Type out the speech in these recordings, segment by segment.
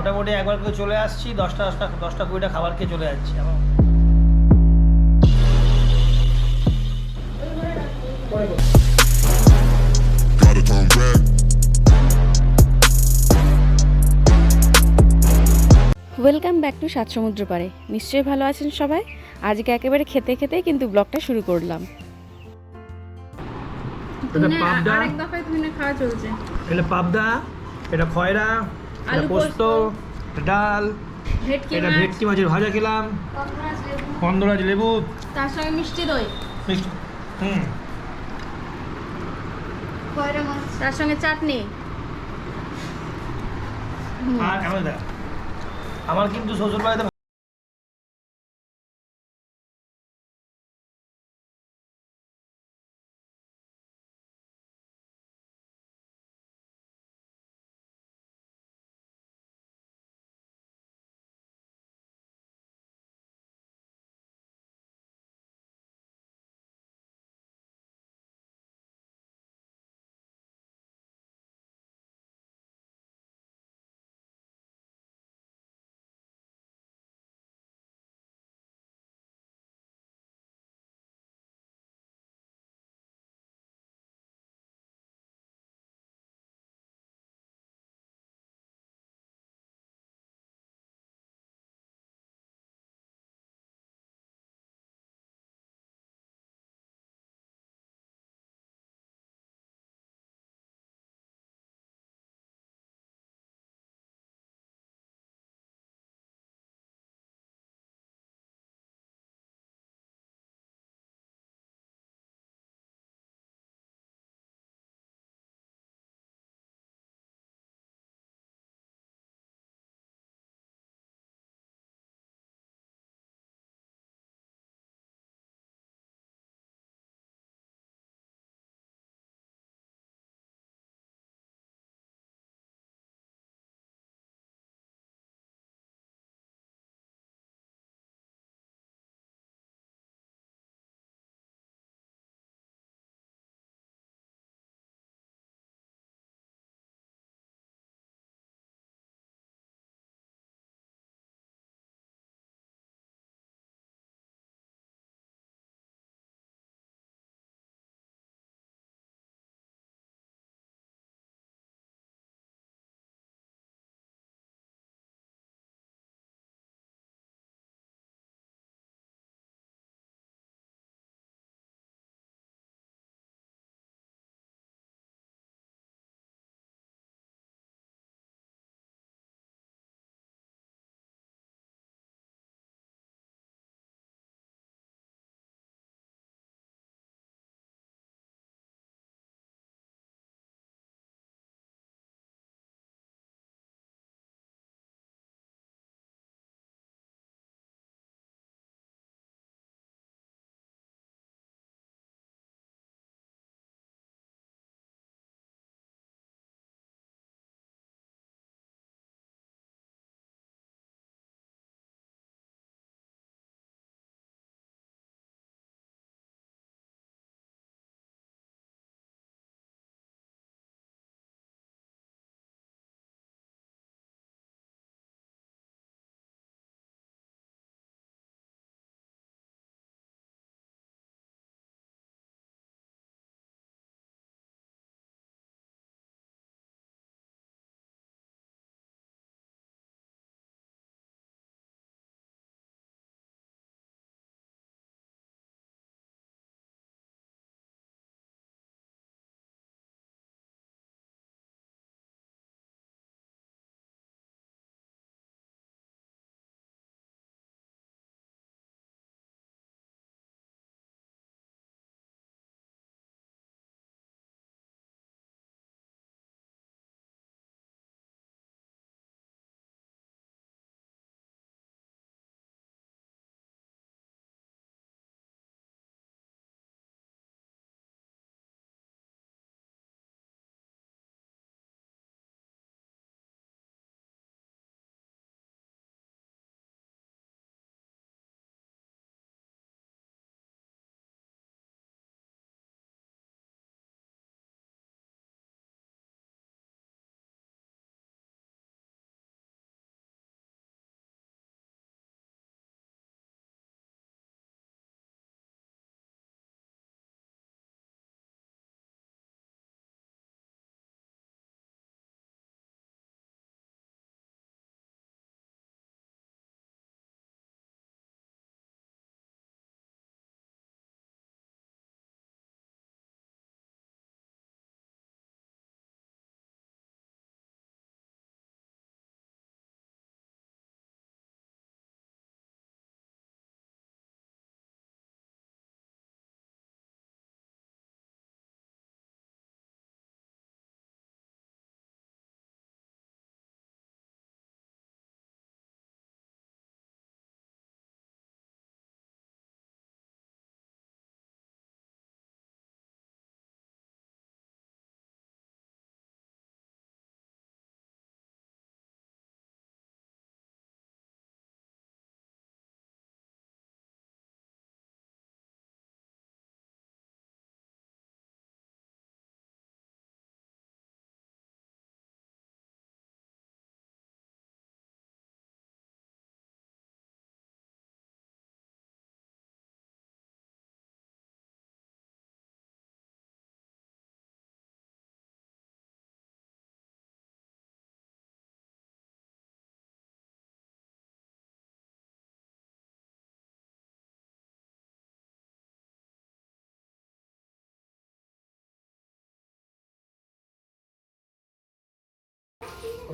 মোটামুটি একবার করে চলে আসছি দশটা দশটা দশটা কুড়িটা খাবার খেয়ে চলে যাচ্ছি আবার back. ওয়েলকাম ব্যাক টু সাত সমুদ্র পাড়ে। নিশ্চয়ই ভালো আছেন সবাই? আজকে একেবারে খেতে খেতে কিন্তু ব্লগটা শুরু করলাম। এটা পাবদা আরেক দফায় তুই না খাওয়া চলছে। এটা পাবদা এটা খয়রা আলু পোস্ত ডাল ভেটকি এটা ভেটকি মাছের ভাজা খেলাম। কন্দরাজ লেবু। তার সঙ্গে মিষ্টি দই। হুম। তার সঙ্গে চাটনি। আর আমার কিন্তু শ্বশুর বাড়িতে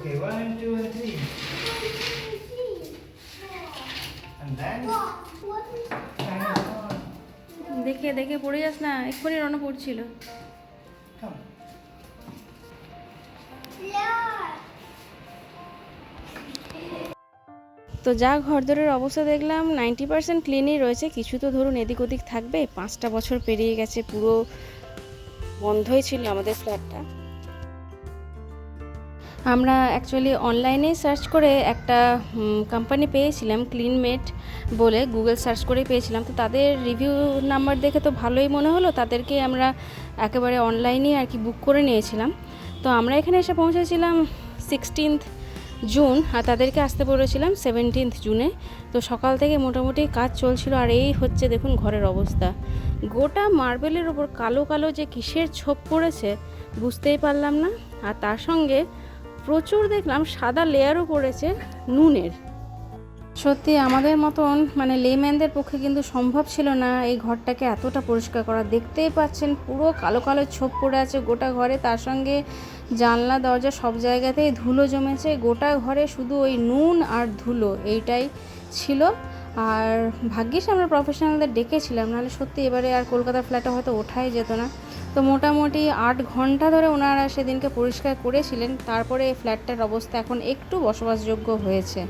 Okay, one and two and three. And then. দেখে দেখে পড়ে যাস না? এক্ষুনি রণ পড়ছিল। তো যা ঘরদোরের অবস্থা দেখলাম নাইনটি পার্সেন্ট ক্লিনই রয়েছে। কিছু তো ধরুন এদিক ওদিক থাকবে। পাঁচটা বছর পেরিয়ে গেছে পুরো বন্ধই ছিল আমাদের ফ্ল্যাটটা আমরা অ্যাকচুয়ালি অনলাইনে সার্চ করে একটা কোম্পানি পেয়েছিলাম ক্লিনমেট বলে গুগল সার্চ করে পেয়েছিলাম। তো তাদের রিভিউ নাম্বার দেখে তো ভালোই মনে হলো, তাদেরকে আমরা একেবারে অনলাইনে আর কি বুক করে নিয়েছিলাম। তো আমরা এখানে এসে পৌঁছেছিলাম সিক্সটিন্থ জুন আর তাদেরকে আসতে বলেছিলাম সেভেন্টিন্থ জুনে তো সকাল থেকে মোটামুটি কাজ চলছিল, আর এই হচ্ছে দেখুন ঘরের অবস্থা। গোটা মার্বেলের ওপর কালো কালো যে কিসের ছোপ পড়েছে, বুঝতেই পারলাম না। আর তার সঙ্গে প্রচুর দেখলাম, সাদা লেয়ারও পড়েছে নুনের। সত্যি আমাদের মতন মানে লেম্যানদের পক্ষে কিন্তু সম্ভব ছিল না এই ঘরটাকে এতটা পরিষ্কার করা। দেখতেই পাচ্ছেন পুরো কালো কালো ছোপ পড়ে আছে গোটা ঘরে, তার সঙ্গে জানলা, দরজা সব জায়গাতেই ধুলো জমেছে। গোটা ঘরে শুধু ওই নুন আর ধুলো এইটাই ছিল। আর ভাগ্যিস আমরা প্রফেশনালদের ডেকেছিলাম, নাহলে সত্যি এবারে আর কলকাতার ফ্ল্যাটে হয়তো ওঠাই যেত না। তো মোটামুটি আট ঘণ্টা ধরে ওনারা সেদিনকে পরিষ্কার করেছিলেন। তারপরে এই ফ্ল্যাটটার অবস্থা এখন একটু বসবাসযোগ্য হয়েছে।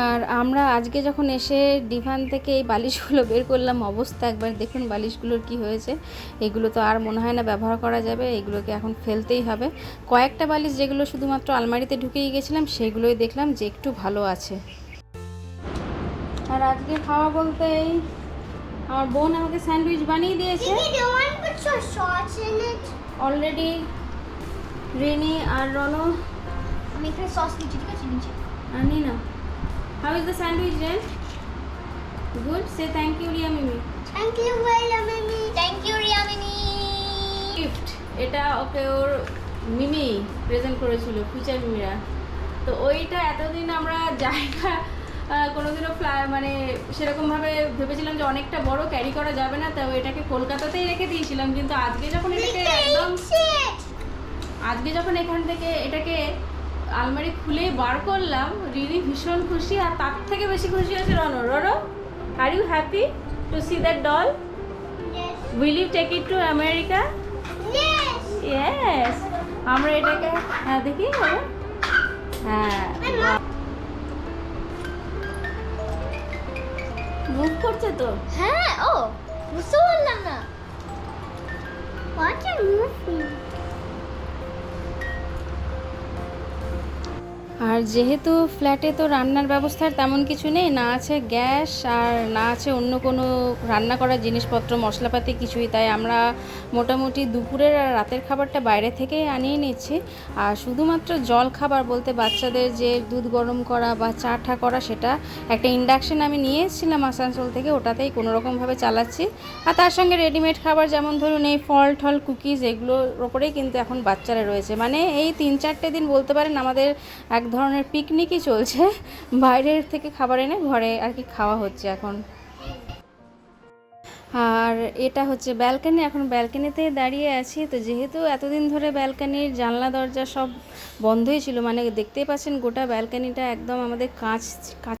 আর আমরা আজকে যখন এসে ডিভান থেকে এই বালিশগুলো বের করলাম, অবস্থা একবার দেখুন বালিশগুলোর কি হয়েছে। এগুলো তো আর মনে হয় না ব্যবহার করা যাবে, এগুলোকে এখন ফেলতেই হবে। কয়েকটা বালিশ যেগুলো শুধুমাত্র আলমারিতে ঢুকেই গেছিলাম, সেগুলোই দেখলাম যে একটু ভালো আছে। আর আজকে খাওয়া বলতে এই আমার বোন আমাকে স্যান্ডউইচ বানিয়ে দিয়েছে? অলরেডি রিনি আর রনো। আমি এখানে সস নিচ্ছি ঠিক আছে নিচে আনি না how is the sandwich rain good say thank you Riya Mimi thank you ভাইয়া মিমি thank you Riya Mimi gift এটা ওকে ওর মিমি প্রেজেন্ট করেছিল ফিউচার মিমিরা। তো ওইটা এতদিন আমরা জায়গা কোনোদিনও ফ্লা- মানে সেরকমভাবে ভেবেছিলাম যে অনেকটা বড় ক্যারি করা যাবে না তো এটাকে কলকাতাতেই রেখে দিয়েছিলাম। কিন্তু আজকে যখন এটাকে একদম আজকে যখন এখান থেকে এটাকে আলমারি খুলে বার করলাম রিনি ভীষণ খুশি আর তার থেকে বেশি খুশি হয়েছে Rono. Rono are you happy to see that doll will you take it to America yes আমরা এটাকে হ্যাঁ দেখি বাবা। হ্যাঁ। মুভ করছে তো হ্যাঁ ও বুঝতে পারলাম না moving? আর যেহেতু ফ্ল্যাটে তো রান্নার ব্যবস্থার তেমন কিছু নেই, না আছে গ্যাস আর না আছে অন্য কোনো রান্না করার জিনিসপত্র, মশলাপাতি কিছুই। তাই আমরা মোটামুটি দুপুরের আর রাতের খাবারটা বাইরে থেকেই আনিয়ে নিচ্ছি। আর শুধুমাত্র জল খাবার বলতে বাচ্চাদের যে দুধ গরম করা বা চা ঠা করা, সেটা একটা ইন্ডাকশন আমি নিয়ে এসেছিলাম আসানসোল থেকে, ওটাতেই কোনো রকমভাবে চালাচ্ছি। আর তার সঙ্গে রেডিমেড খাবার যেমন ধরুন এই ফল টল কুকিজ এগুলোর ওপরেই কিন্তু এখন বাচ্চারা রয়েছে। মানে এই তিন চারটে দিন বলতে পারেন আমাদের এক ধরনের পিকনিকই চলছে। বাইরের থেকে খাবার এনে ঘরে আর কি খাওয়া হচ্ছে এখন। আর এটা হচ্ছে ব্যালকানি। এখন ব্যালকানিতে দাঁড়িয়ে আছি। তো যেহেতু এতদিন ধরে ব্যালকানির জানলা, দরজা সব বন্ধই ছিল মানে দেখতেই পাচ্ছেন গোটা ব্যালকানিটা একদম আমাদের কাঁচ কাঁচ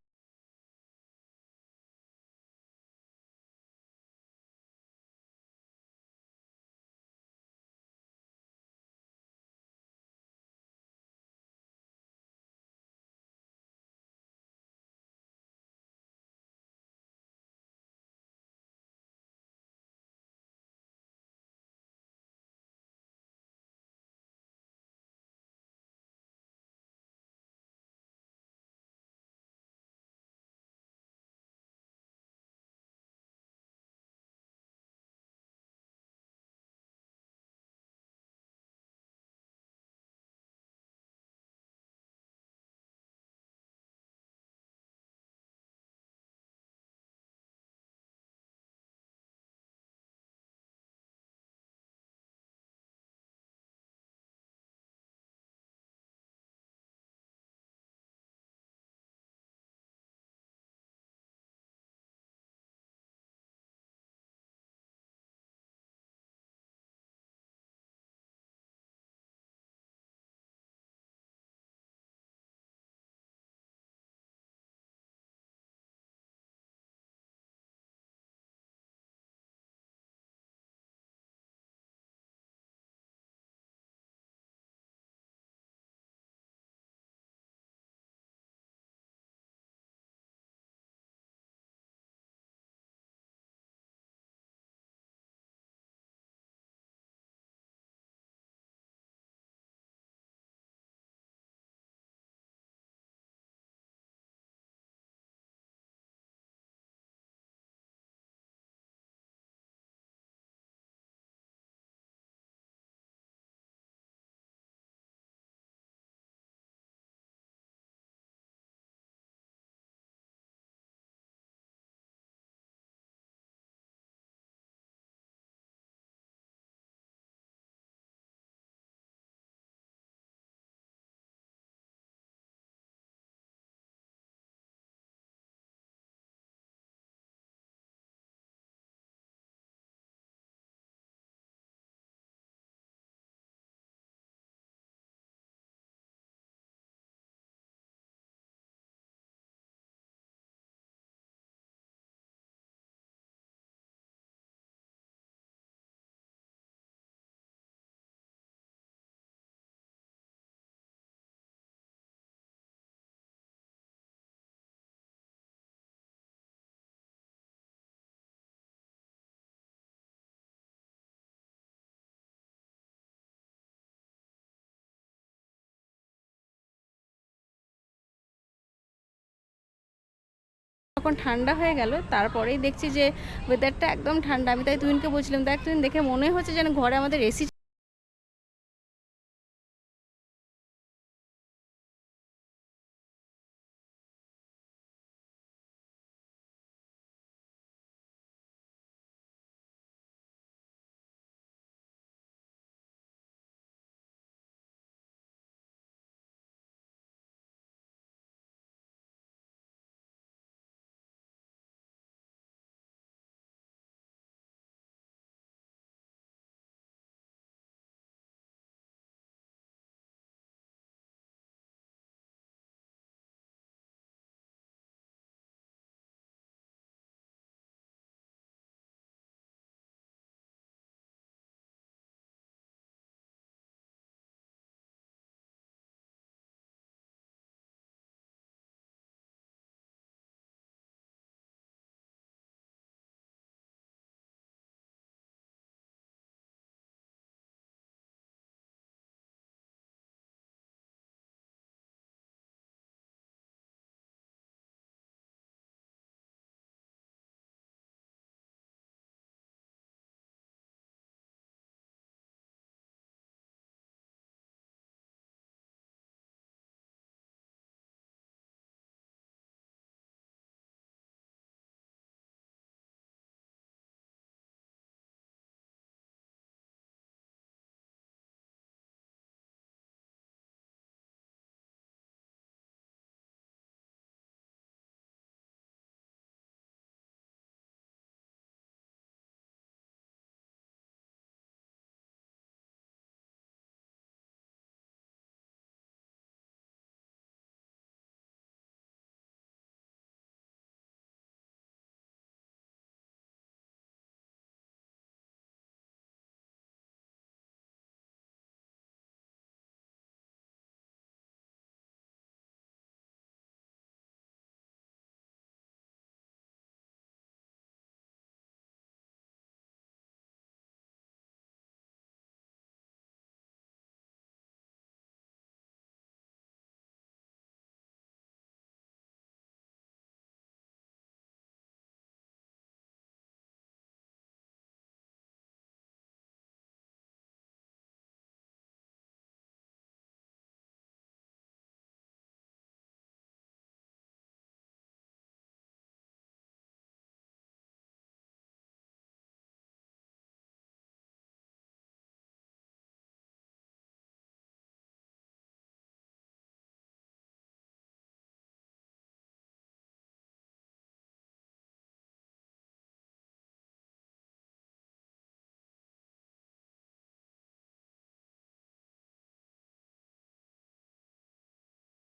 যখন ঠান্ডা হয়ে গেল, তারপরেই দেখছি যে ওয়েদারটা একদম ঠান্ডা। আমি তাই তুহিনকে বলছিলাম, দেখ তুহিন, দেখে মনে হচ্ছে যেন ঘরে আমাদের এসি